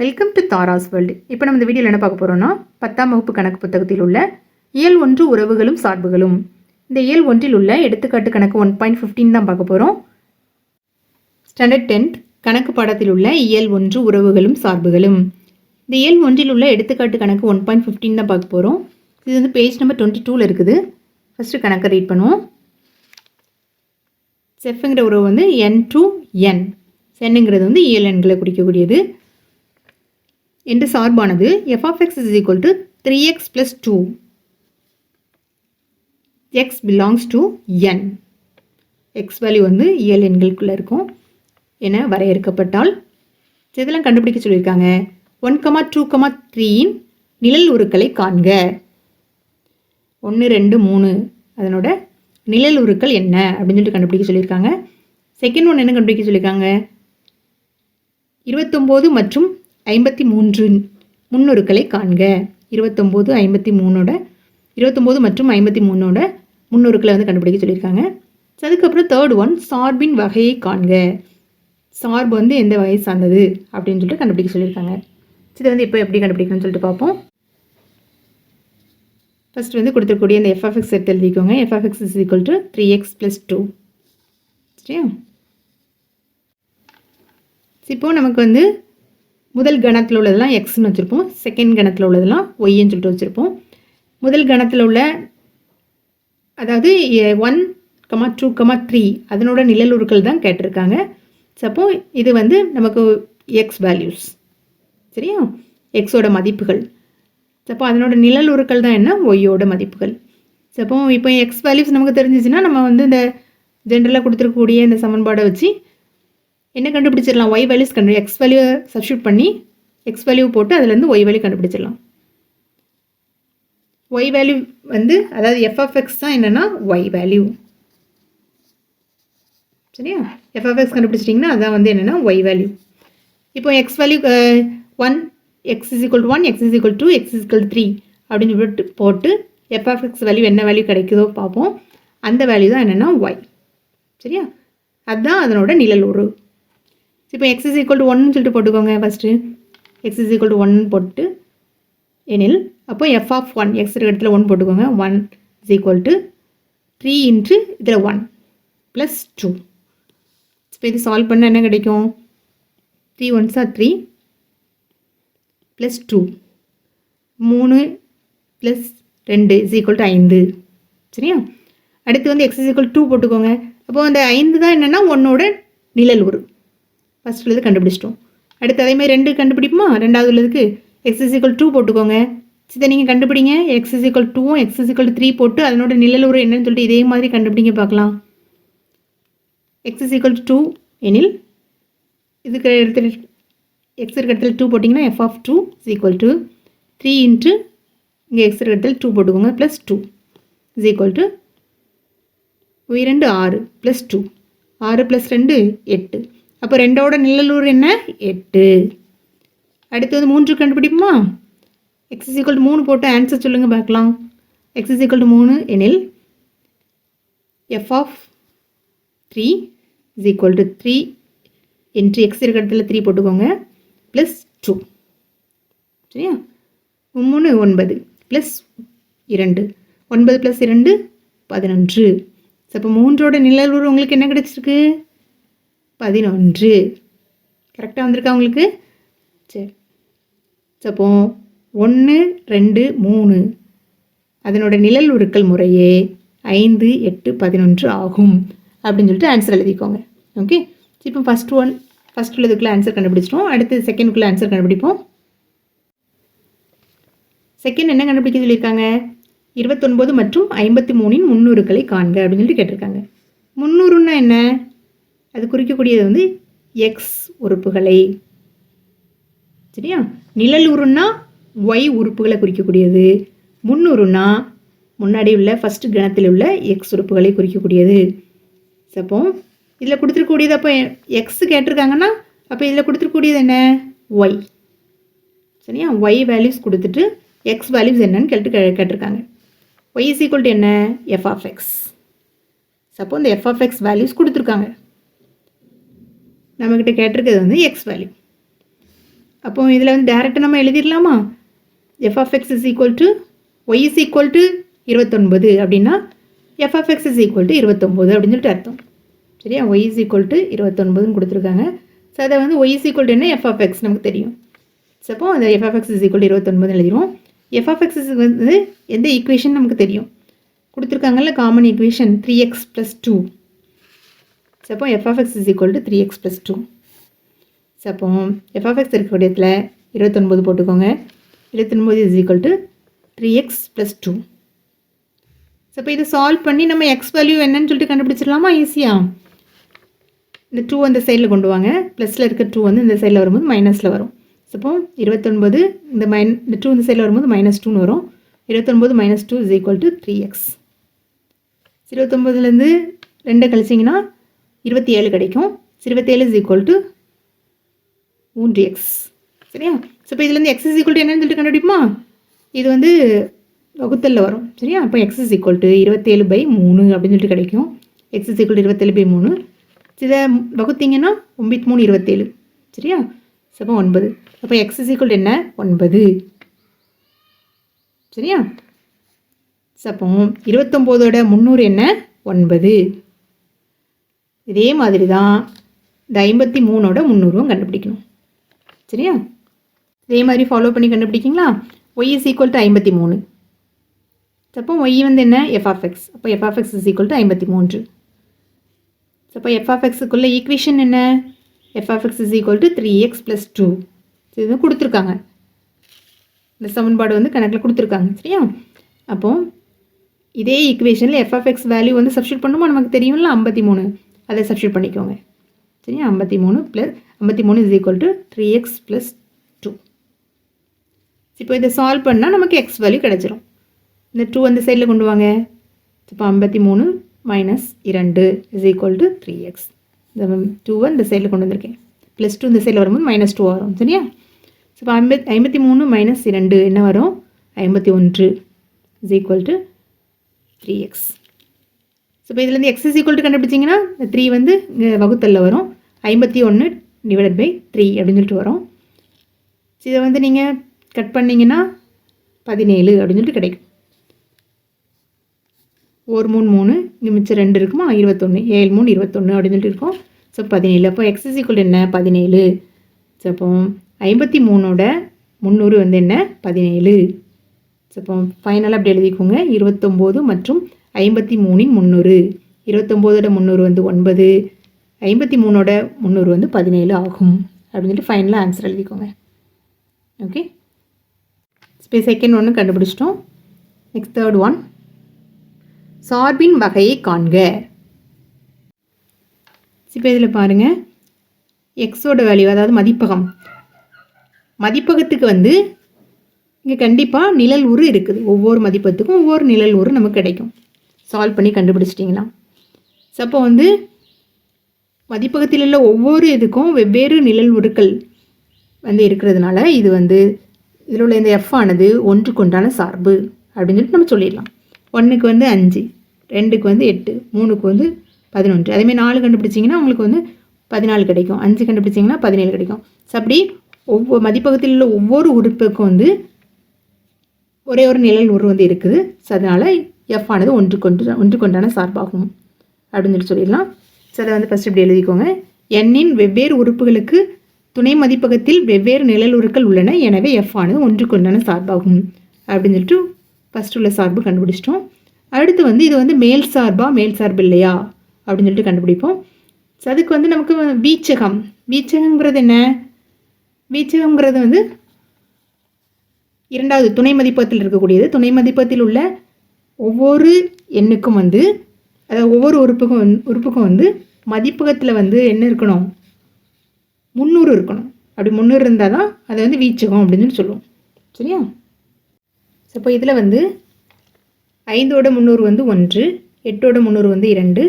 Welcome to Tara's world இப்போ நம்ம இந்த வீடியோவில் என்ன பார்க்க போகிறோம்னா பத்தாம் வகுப்பு கணக்கு புத்தகத்தில் உள்ள இயல் ஒன்று உறவுகளும் சார்புகளும். இந்த இயல் ஒன்றில் உள்ள எடுத்துக்காட்டு கணக்கு ஒன் பாயிண்ட் ஃபிஃப்டீன் தான் பார்க்க போகிறோம் ஸ்டாண்டர்ட் டென்த் கணக்கு பாடத்தில் உள்ள இயல் ஒன்று உறவுகளும் சார்புகளும். இந்த இயல் ஒன்றில் உள்ள எடுத்துக்காட்டு கணக்கு ஒன் பாயிண்ட் ஃபிஃப்டீன் தான் பார்க்க போகிறோம் இது வந்து பேஜ் நம்பர் டுவெண்ட்டி டூவில் இருக்குது. ஃபஸ்ட்டு கணக்கை ரீட் பண்ணுவோம். செஃப்ங்கிற உறவு வந்து என் டு என் சென்னுங்கிறது வந்து இயல் எண்களை குறிக்கக்கூடியது. என்று சார்பானது F of X is equal to three X plus two X belongs to N X value வந்து இயல் எண்களுக்குள்ளே இருக்கும் என வரையறுக்கப்பட்டால். இதெல்லாம் கண்டுபிடிக்க சொல்லியிருக்காங்க. ஒன் கமா டூ கமா த்ரீயின் நிழல் உருக்களை காண்க. ஒன்று ரெண்டு மூணு. அதனோட நிழல் உருக்கள் என்ன? அப்படின்னு சொல்லிட்டு கண்டுபிடிக்க சொல்லியிருக்காங்க. செகண்ட் ஒன் என்ன கண்டுபிடிக்க சொல்லியிருக்காங்க? இருபத்தொம்போது மற்றும் ஐம்பத்தி மூன்று முன்னொருக்களை காண்க. இருபத்தொம்போது ஐம்பத்தி மூணோட இருபத்தொம்போது மற்றும் ஐம்பத்தி மூணோட முன்னொருக்களை வந்து கண்டுபிடிக்க சொல்லியிருக்காங்க. அதுக்கப்புறம் தேர்ட் ஒன் சார்பின் வகையை காண்க. சார்பு வந்து எந்த வகையை சார்ந்தது அப்படின்னு சொல்லிட்டு கண்டுபிடிக்க சொல்லியிருக்காங்க. இதை வந்து இப்போ எப்படி கண்டுபிடிக்கணும்னு சொல்லிட்டு பார்ப்போம். ஃபர்ஸ்ட் வந்து கொடுத்துருக்கூடிய இந்த எஃப்எஃப்எக்ஸ் எடுத்து எழுதிக்கோங்க. F of X is equal to three X plus two சரியா? இப்போ நமக்கு வந்து முதல் கணத்தில் உள்ளதெல்லாம் எக்ஸ்னு வச்சுருப்போம். செகண்ட் கணத்தில் உள்ளதெல்லாம் ஒய்ன்னு சொல்லிட்டு வச்சுருப்போம். முதல் கணத்தில் உள்ள அதாவது one comma two comma three அதனோட நிழலுருக்கள் தான் கேட்டிருக்காங்க. சப்போ இது வந்து நமக்கு எக்ஸ் வேல்யூஸ் சரியா? எக்ஸோட மதிப்புகள். சப்போ அதனோட நிழலுருக்கள் தான் என்ன? ஒய்யோட மதிப்புகள். சப்போ இப்போ எக்ஸ் வேல்யூஸ் நமக்கு தெரிஞ்சிச்சுன்னா நம்ம வந்து இந்த ஜென்ரலாக கொடுத்துருக்கக்கூடிய இந்த சமன்பாடை வச்சு என்ன கண்டுபிடிச்சிடலாம்? ஒய் வேல்யூஸ் கண்டு எக்ஸ் வேல்யூ சப்ஸ்டியூட் பண்ணி எக்ஸ் வேல்யூ போட்டு அதுலேருந்து ஒய் வேல்யூ கண்டுபிடிச்சிடலாம். ஒய் வேல்யூ வந்து அதாவது எஃப்எஃப்எக்ஸ் தான் என்னென்னா ஒய் வேல்யூ சரியா? எஃப்எஃப்எக்ஸ் கண்டுபிடிச்சிட்டிங்கன்னா அதான் வந்து என்னென்னா ஒய் வேல்யூ இப்போ X value one X is equal one X is equal two X is equal three அப்படின்னு சொல்லிட்டு போட்டு எஃப்எஃப்எக்ஸ் வேல்யூ என்ன வேல்யூ கிடைக்குதோ பார்ப்போம். அந்த வேல்யூ தான் என்னென்னா ஒய் சரியா? அதுதான் அதனோட நிழல் உரு இப்போ எக்ஸ் இஸ் ஈக்குவல் டு ஒன்னு சொல்லிட்டு போட்டுக்கோங்க first X is equal to one போட்டு எனில் அப்போ எஃப் ஆஃப் ஒன் எக்ஸ் இருக்கிற இடத்துல ஒன் போட்டுக்கோங்க. One is equal to three into இதில் ஒன் ப்ளஸ் டூ இப்போ இது சால்வ் பண்ணால் என்ன கிடைக்கும்? த்ரீ ஒன்ஸா த்ரீ ப்ளஸ் டூ மூணு ப்ளஸ் ரெண்டு இஸ் ஈக்குவல் டு ஐந்து. சரியா? அடுத்து வந்து எக்ஸ் இஸ் ஈக்குவல் டூ போட்டுக்கோங்க. அப்போது அந்த ஐந்து தான் என்னென்னா ஒன்னோட நிழல் உரு. ஃபஸ்ட் உள்ளது கண்டுபிடிச்சிட்டோம். அடுத்து அதே மாதிரி ரெண்டு கண்டுபிடிப்போமா? ரெண்டாவது உள்ளதுக்கு எக்ஸ் இசிக்கல் டூ போட்டுக்கோங்க. இதை நீங்கள் கண்டுபிடிங்க. எக்ஸ் இசிக்கல் டூவும் எக்ஸ் இசிக்கல் த்ரீ போட்டு அதனோட நிழல் உரம் என்னன்னு சொல்லிட்டு இதே மாதிரி கண்டுபிடிங்க பார்க்கலாம். எக்ஸ் இசிக்கல் டூ எனில் இதுக்கு இடத்துல எக்ஸ் இருக்க இடத்துல டூ போட்டிங்கன்னா F of two is equal to three into இங்கே எக்ஸ் இருக்க இடத்துல டூ போட்டுக்கோங்க. Plus two is equal to இரண்டு ஆறு ப்ளஸ் டூ ஆறு ப்ளஸ் ரெண்டு எட்டு. அப்போ ரெண்டோட நிழலூர் என்ன? எட்டு. அடுத்து வந்து மூன்று கண்டுபிடிப்போமா? எக்ஸ் இஸ் ஈக்குவல் டு மூணு போட்டு ஆன்சர் சொல்லுங்கள் பார்க்கலாம். எக்ஸ் இஸ் ஈக்குவல் டு மூணு எனில் F of three is equal to three என்று எக்ஸ் இருக்கிற இடத்துல த்ரீ போட்டுக்கோங்க. ப்ளஸ் டூ சரியா? மூணு ஒன்பது. ப்ளஸ் இரண்டு. ஒன்பது ப்ளஸ் இரண்டு பதினொன்று. ஸோ அப்போ மூன்றோட நிழல் உங்களுக்கு என்ன கிடச்சிருக்கு? பதினொன்று. கரெக்டாக வந்திருக்கா உங்களுக்கு? சரி. அப்போ ஒன்று ரெண்டு மூணு. அதனோட நிழல் உருக்கள் முறையே ஐந்து எட்டு பதினொன்று ஆகும். அப்படின்னு சொல்லிட்டு ஆன்சர் எழுதிக்கோங்க. ஓகே இப்போ ஃபஸ்ட் ஒன் ஃபஸ்ட் உள்ளதுக்குள்ளே ஆன்சர் கண்டுபிடிச்சிட்டோம். அடுத்து செகண்டுக்குள்ளே ஆன்சர் கண்டுபிடிப்போம். செகண்ட் என்ன கண்டுபிடிக்க சொல்லியிருக்காங்க? இருபத்தொன்பது மற்றும் ஐம்பத்தி மூணின் முந்நூறுக்களை காண்க அப்படின்னு சொல்லிட்டு கேட்டிருக்காங்க. முந்நூறுன்னா என்ன? அது குறிக்கக்கூடியது வந்து எக்ஸ் உறுப்புகளை. சரியா? நிழல் உருன்னா ஒய் உறுப்புகளை குறிக்கக்கூடியது. முன்னுருன்னா முன்னாடி உள்ள ஃபஸ்ட்டு கணத்தில் உள்ள எக்ஸ் உறுப்புகளை குறிக்கக்கூடியது. அப்போ இதில் கொடுத்துருக்கூடியது அப்போ எக்ஸ் கேட்டிருக்காங்கன்னா அப்போ இதில் கொடுத்துருக்கூடியது என்ன? ஒய் சரியா? ஒய் வேல்யூஸ் கொடுத்துட்டு எக்ஸ் வேல்யூஸ் என்னன்னு கேட்டு கே கேட்டிருக்காங்க. ஒய் இஸ் ஈக்குவல் டு என்ன? எஃப் ஆஃப் எக்ஸ் சப்போ இந்த எஃப் ஆஃப் எக்ஸ் வேல்யூஸ் கொடுத்துருக்காங்க. நம்மக்கிட்ட கேட்டிருக்கிறது வந்து எக்ஸ் வேல்யூ அப்போ இதில் வந்து டேரெக்டாக நம்ம எழுதிடலாமா? F of X is equal to Y is equal to இருபத்தொன்பது அப்படின்னா F of X is equal to இருபத்தொம்போது அப்படின்னு சொல்லிட்டு அர்த்தம். சரியா? ஒய் இஸ் ஈக்குவல் டு இருபத்தொன்பதுன்னு கொடுத்துருக்காங்க. ஸோ அதை வந்து ஒய் இஸ் ஈக்குவல் டு என்ன? எஃப் ஆஃப் எக்ஸ் நமக்கு தெரியும். ஸோ அப்போ அந்த F of X is equal to இருபத்தொன்பது எழுதிரும் எஃப் ஆஃப் எக்ஸ் வந்து எந்த ஈக்குவேஷன் நமக்கு தெரியும்? கொடுத்துருக்காங்கல்ல common equation three X plus two so அப்போ F of X is equal to three X plus two so அப்போ எஃப் ஆஃப் எக்ஸ் இடத்துல இருபத்தொன்பது போட்டுக்கோங்க. இருபத்தொன்பது is equal to three X plus two so இப்போ இதை சால்வ் பண்ணி நம்ம எக்ஸ் வேல்யூ என்னன்னு சொல்லிட்டு கண்டுபிடிச்சிடலாமா? ஈஸியாக இந்த டூ அந்த சைடில் கொண்டு வாங்க. ப்ளஸில் இருக்க டூ வந்து இந்த சைடில் வரும்போது மைனஸில் வரும். ஸோ அப்போ இருபத்தொன்பது இந்த மைன் இந்த டூ இந்த சைடில் வரும்போது மைனஸ் டூன்னு வரும். இருபத்தொன்பது minus two is equal to three X இருபத்தொம்போதுலேருந்து ரெண்டை கழிச்சிங்கன்னா இருபத்தி ஏழு கிடைக்கும். இருபத்தேழு இஸ் ஈக்குவல் டு மூன்று எக்ஸ் சரியா? ஸோ இப்போ இதுலேருந்து எக்ஸ் இஸ் ஈக்குவல் டு என்னன்னு சொல்லிட்டு கண்டுபிடிப்போமா? இது வந்து வகுத்தலில் வரும். சரியா? அப்போ எக்ஸ் இஸ் ஈக்குவல் டு இருபத்தேழு பை மூணு அப்படின்னு சொல்லிட்டு கிடைக்கும். எக்ஸ் இஸ் ஈக்குவல் டு இருபத்தேழு பை மூணு. இதை வகுத்தீங்கன்னா ஒம்பத்தி மூணு இருபத்தேழு சரியா? ஸோ அப்போ ஒன்பது. அப்போ எக்ஸ் இஸ் ஈக்குவல் என்ன? ஒன்பது. சரியா? சப்போ இருபத்தொம்போதோட முந்நூறு என்ன? ஒன்பது. இதே மாதிரி தான் இந்த ஐம்பத்தி மூணோட முந்நூறுவும் கண்டுபிடிக்கணும். சரியா? இதே மாதிரி ஃபாலோ பண்ணி கண்டுபிடிக்கிங்களா? ஒய் இஸ் ஈக்குவல் டு ஐம்பத்தி மூணு. அப்போ ஒய் வந்து என்ன? எஃப் அப்போ எஃப்ஆஃப்எக்ஸ் இஸ் ஈக்குவல் டு ஐம்பத்தி மூன்று. அப்போ எஃப்ஆஃப்எக்ஸுக்குள்ள ஈக்குவேஷன் என்ன? F of X is equal to three X plus two இது கொடுத்துருக்காங்க. இந்த சமன்பாடு வந்து கணக்கில் கொடுத்துருக்காங்க. சரியா? அப்போது இதே ஈக்குவேஷனில் எஃப்எஃப்எக்ஸ் வேல்யூ வந்து சப்ஸ்டியூட் பண்ணுமோ? நமக்கு தெரியும்ல ஐம்பத்தி மூணு. அதை சப்ஸ்டியூட் பண்ணிக்கோங்க. சரியா? ஐம்பத்தி மூணு ப்ளஸ் ஐம்பத்தி மூணு is equal to three X plus two இப்போ இதை சால்வ் பண்ணால் நமக்கு எக்ஸ் வேல்யூ கிடச்சிரும். இந்த டூ அந்த சைடில் கொண்டு வாங்க. இப்போ ஐம்பத்தி மூணு மைனஸ் இரண்டு is equal to three X இந்த டூவை இந்த சைடில் கொண்டு வந்திருக்கேன். ப்ளஸ் டூ இந்த சைடில் வரும்போது மைனஸ் டூ வரும். சரியா? ஸோ இப்போ ஐம்பத் ஐம்பத்தி மூணு மைனஸ் இரண்டு என்ன வரும்? ஐம்பத்தி ஒன்று is equal to three X so இப்போ இதுலேருந்து எக்ஸ் இஸ் ஈக்குவல் டு கண்டுபிடிச்சிங்கன்னா த்ரீ வந்து இங்கே வகுத்தலில் வரும். ஐம்பத்தி ஒன்று டிவைடட் பை த்ரீ அப்படின்னு சொல்லிட்டு வரும். இதை வந்து நீங்கள் கட் பண்ணிங்கன்னா பதினேழு அப்படின்னு சொல்லிட்டு கிடைக்கும். ஒரு மூணு மூணு இங்கே மிச்சம் ரெண்டு இருக்குமா? இருபத்தொன்று ஏழு மூணு இருபத்தொன்று அப்படின்னு சொல்லிட்டு இருக்கும். ஸோ பதினேழு. அப்போ எக்ஸ் இஸ் ஈக்குவல் என்ன? பதினேழு. ஸோ அப்போ ஐம்பத்தி மூணோட முந்நூறு வந்து என்ன? பதினேழு. ஸோ இப்போ ஃபைனலாக அப்படி எழுதிக்கோங்க. இருபத்தொம்போது மற்றும் ஐம்பத்தி மூணின் முந்நூறு. இருபத்தொம்போதோட முந்நூறு வந்து ஒன்பது. ஐம்பத்தி மூணோட முந்நூறு வந்து பதினேழு ஆகும். அப்படின்னு சொல்லிட்டு ஃபைனலாக ஆன்சர் எழுதிக்கோங்க. ஓகே இப்போ செகண்ட் ஒன்று கண்டுபிடிச்சிட்டோம். நெக்ஸ்ட் தேர்ட் ஒன் சார்பின் வகையை காண்க. இப்போ இதில் பாருங்கள் எக்ஸோட வேல்யூ அதாவது மதிப்பகம். மதிப்பகத்துக்கு வந்து இங்கே கண்டிப்பாக நிழல் உரு இருக்குது. ஒவ்வொரு மதிப்பத்துக்கும் ஒவ்வொரு நிழல் உரு நமக்கு கிடைக்கும். சால்வ் பண்ணி கண்டுபிடிச்சிட்டிங்களா? ஸோ அப்போ வந்து மதிப்பகத்தில் உள்ள ஒவ்வொரு இதுக்கும் வெவ்வேறு நிழல் உருக்கள் வந்து இருக்கிறதுனால இது வந்து இதில் உள்ள இந்த எஃப் ஆனது ஒன்றுக்கு ஒன்றான சார்பு அப்படின்னு சொல்லிட்டு நம்ம சொல்லிடலாம். ஒன்றுக்கு வந்து அஞ்சு ரெண்டுக்கு வந்து எட்டு மூணுக்கு வந்து பதினொன்று. அதேமாதிரி நாலு கண்டுபிடிச்சிங்கன்னா உங்களுக்கு வந்து பதினாலு கிடைக்கும். அஞ்சு கண்டுபிடிச்சிங்கன்னா பதினேழு கிடைக்கும். ஸோ அப்படி ஒவ்வொரு மதிப்பகத்தில் உள்ள ஒவ்வொரு உறுப்புக்கும் வந்து ஒரே ஒரு நிழல் உரு வந்து இருக்குது. ஸோ அதனால் எஃப் ஆனது ஒன்று கொண்டு ஒன்று கொண்டான சார்பாகும். அப்படின்னு சொல்லி சொல்லிடலாம். ஸோ அதை வந்து ஃபஸ்ட் இப்படி எழுதிக்கோங்க. எண்ணின் வெவ்வேறு உறுப்புகளுக்கு துணை மதிப்பகத்தில் வெவ்வேறு நிழலுருக்கள் உள்ளன. எனவே எஃப் ஆனது ஒன்று கொண்டான சார்பாகும். அப்படின்னு சொல்லிட்டு ஃபஸ்ட் உள்ள சார்பு கண்டுபிடிச்சிட்டோம். அடுத்து வந்து இது வந்து மேல் சார்பா மேல் சார்பு இல்லையா? அப்படின்னு சொல்லிட்டு கண்டுபிடிப்போம். ஸோ அதுக்கு வந்து நமக்கு வீச்சகம். வீச்சகங்கிறது என்ன? வீச்சகங்கிறது வந்து இரண்டாவது துணை மதிப்பகத்தில் இருக்கக்கூடியது. துணை மதிப்பகத்தில் உள்ள ஒவ்வொரு எண்ணுக்கும் வந்து அதாவது ஒவ்வொரு உறுப்புக்கும் வந் உறுப்புக்கும் வந்து மதிப்பகத்தில் வந்து என்ன இருக்கணும்? முந்நூறு இருக்கணும். அப்படி முந்நூறு இருந்தால் தான் அதை வந்து வீச்சகம் அப்படின்னு சொல்லுவோம். சரியா? ஸோ இப்போ இதில் வந்து ஐந்தோட முந்நூறு வந்து ஒன்று எட்டோட முந்நூறு வந்து இரண்டு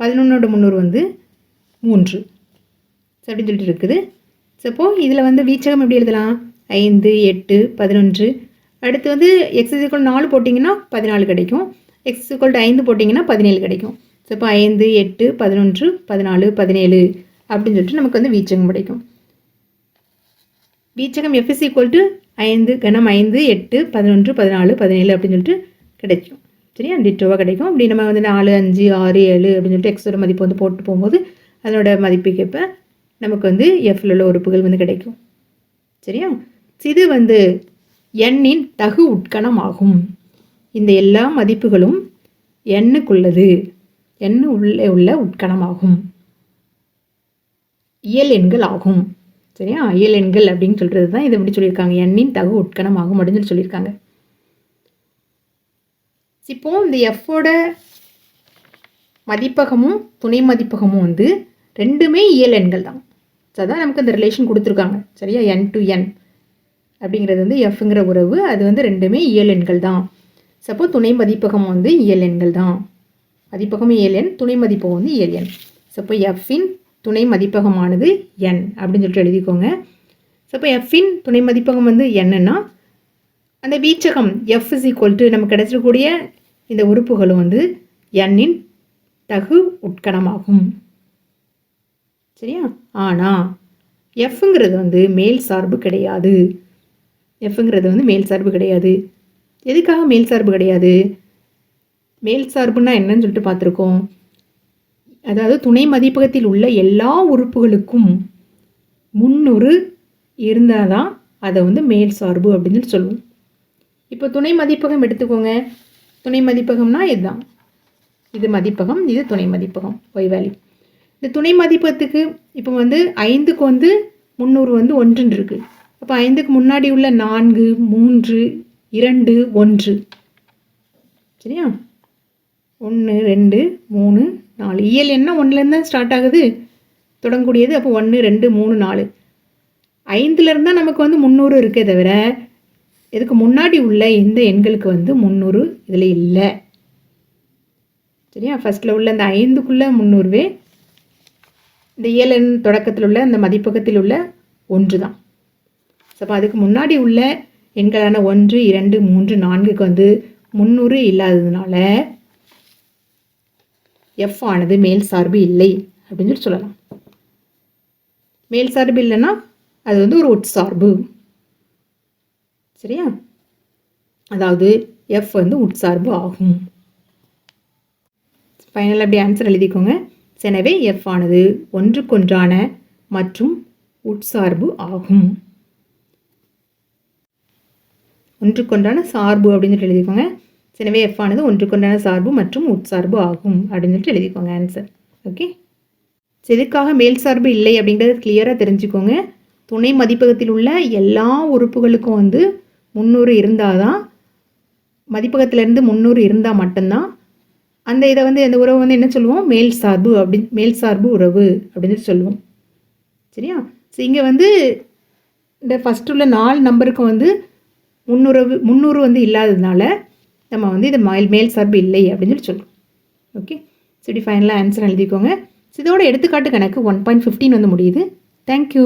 பதினொன்னோட முந்நூறு வந்து மூன்று. ஸோ அப்படின்னு சொல்லிட்டு இருக்குது. ஸோ இப்போது இதில் வந்து வீச்சகம் எப்படி எழுதலாம்? ஐந்து எட்டு பதினொன்று அடுத்து வந்து எக்ஸ் இக்குவல் நாலு போட்டிங்கன்னா பதினாலு கிடைக்கும். எக்ஸ் இக்குவல் ஐந்து போட்டிங்கன்னா பதினேழு கிடைக்கும். ஸோ இப்போ ஐந்து எட்டு பதினொன்று பதினாலு பதினேழு அப்படின்னு சொல்லிட்டு நமக்கு வந்து வீச்சகம் கிடைக்கும். வீச்சகம் எஃப் இஸ் ஈக்குவல் டு ஐந்து கணம் ஐந்து எட்டு பதினொன்று பதினாலு பதினேழு அப்படின்னு சொல்லிட்டு கிடைக்கும். சரியா? டிட்டோவாக கிடைக்கும். அப்படி நம்ம வந்து நாலு அஞ்சு ஆறு ஏழு அப்படின்னு சொல்லிட்டு எக்ஸோட மதிப்பு வந்து போட்டு போகும்போது அதனோட மதிப்புக்கேற்ப நமக்கு வந்து எஃப்ல உள்ள உறுப்புகள் வந்து கிடைக்கும். சரியா? இது வந்து எண்ணின் தகு உட்கணம் ஆகும் இந்த எல்லா மதிப்புகளும் எண்ணுக்குள்ளது. எண்ணு உள்ளே உள்ள உட்கணமாகும். இயல் எண்கள் ஆகும். சரியா? இயல் எண்கள் அப்படின்னு சொல்கிறது தான் இதை எப்படி சொல்லியிருக்காங்க. எண்ணின் தகு உட்கணம் ஆகும் அப்படின்னு சொல்லி சொல்லியிருக்காங்க. இப்போ இந்த எஃப்போட மதிப்பகமும் துணை மதிப்பகமும் வந்து ரெண்டுமே இயல் எண்கள் தான் ஸோ அதான் நமக்கு இந்த ரிலேஷன் கொடுத்துருக்காங்க. சரியா? என் டு என் அப்படிங்கிறது வந்து எஃப்ங்கிற உறவு அது வந்து ரெண்டுமே இயல் எண்கள் தான். சப்போ துணை மதிப்பகம் வந்து இயல் எண்கள் தான். மதிப்பகம் இயல் துணை மதிப்பகம் வந்து இயல் எண். சப்போ எஃப்இன் துணை மதிப்பகமானது என் அப்படின்னு சொல்லிட்டு எழுதிக்கோங்க. சப்போ எஃப்பின் துணை மதிப்பகம் வந்து என்னன்னா அந்த வீச்சகம் எஃப் இஸ் ஈக்குவல் டு நமக்கு கிடைச்சிருக்கக்கூடிய இந்த உறுப்புகளும் வந்து எண்ணின் தகு உட்கணமாகும். சரியா? ஆனால் எஃப்ங்கிறது வந்து மேல் சார்பு கிடையாது. எஃப்ங்கிறது வந்து மேல் சார்பு கிடையாது. எதுக்காக மேல் சார்பு கிடையாது? மேல் சார்புன்னா என்னன்னு சொல்லிட்டு பார்த்துருக்கோம். அதாவது துணை மதிப்பகத்தில் உள்ள எல்லா உறுப்புகளுக்கும் முன்னொரு இருந்தால் தான் அதை வந்து மேல் சார்பு அப்படின்னு சொல்லுவோம். இப்போ துணை மதிப்பகம் எடுத்துக்கோங்க. துணை மதிப்பகம்னா இதுதான். இது மதிப்பகம் இது துணை மதிப்பகம். ஒய் வேல்யூ இந்த துணை மதிப்பகத்துக்கு இப்போ வந்து ஐந்துக்கு வந்து முந்நூறு வந்து ஒன்றுன்னு இருக்குது அப்போ ஐந்துக்கு முன்னாடி உள்ள நான்கு மூன்று இரண்டு ஒன்று. சரியா? ஒன்று ரெண்டு மூணு நாலு. இயல் என்ன? ஒன்றுலேருந்து தான் ஸ்டார்ட் ஆகுது. தொடங்கக்கூடியது அப்போ ஒன்று ரெண்டு மூணு நாலு. ஐந்துலேருந்து தான் நமக்கு வந்து முந்நூறு இருக்கே தவிர இதுக்கு முன்னாடி உள்ள இந்த எண்களுக்கு வந்து முந்நூறு இதில் இல்லை. சரியா? ஃபஸ்ட்டில் உள்ள அந்த ஐந்துக்குள்ளே முந்நூறுவே இந்த இயல் தொடக்கத்தில் உள்ள அந்த மதிப்பகத்தில் உள்ள ஒன்று தான் ஸோ அப்போ அதுக்கு முன்னாடி உள்ள எண்களான ஒன்று இரண்டு மூன்று நான்குக்கு வந்து முந்நூறு இல்லாததுனால எஃப் ஆனது மேல் சார்பு இல்லை அப்படின்னு சொல்லி சொல்லலாம். மேல் சார்பு இல்லைன்னா அது வந்து ஒரு உட்சார்பு சரியா? அதாவது எஃப் வந்து உட்சார்பு ஆகும். ஃபைனல் அப்படி ஆன்சர் எழுதிக்கோங்க. எனவே எஃப் ஆனது ஒன்றுக்கொன்றான மற்றும் உட்சார்பு ஆகும். ஒன்றுக்கொன்றான சார்பு அப்படின்னு சொல்லிட்டு எழுதிக்கோங்க. எனவே எஃப் ஆனது ஒன்றுக்கொண்டான சார்பு மற்றும் உட்சார்பு ஆகும் அப்படின்னு சொல்லிட்டு எழுதிக்கோங்க ஆன்சர் ஓகே எதுக்காக மேல் சார்பு இல்லை அப்படிங்கிறத கிளியராக தெரிஞ்சுக்கோங்க. துணை மதிப்பகத்தில் உள்ள எல்லா உறுப்புகளுக்கும் வந்து முந்நூறு இருந்தால் தான் மதிப்பகத்திலேருந்து முந்நூறு இருந்தால் மட்டும்தான் அந்த இதை வந்து அந்த உறவு வந்து என்ன சொல்லுவோம்? மேல் சார்பு அப்படி மேல் சார்பு உறவு அப்படின்னு சொல்லுவோம். சரியா? ஸோ இங்கே வந்து இந்த ஃபஸ்ட்டு உள்ள நாலு நம்பருக்கு வந்து முந்நூறு முந்நூறு வந்து இல்லாததுனால நம்ம வந்து இது மேல் மேல் சார்பு இல்லை அப்படின்னு சொல்லி சொல்கிறோம் ஓகே சரி ஃபைனலாக ஆன்சர் எழுதிக்கோங்க. இதோட எடுத்துக்காட்டு கணக்கு ஒன் பாயிண்ட் ஃபிஃப்டீன் வந்து முடியுது. தேங்க்யூ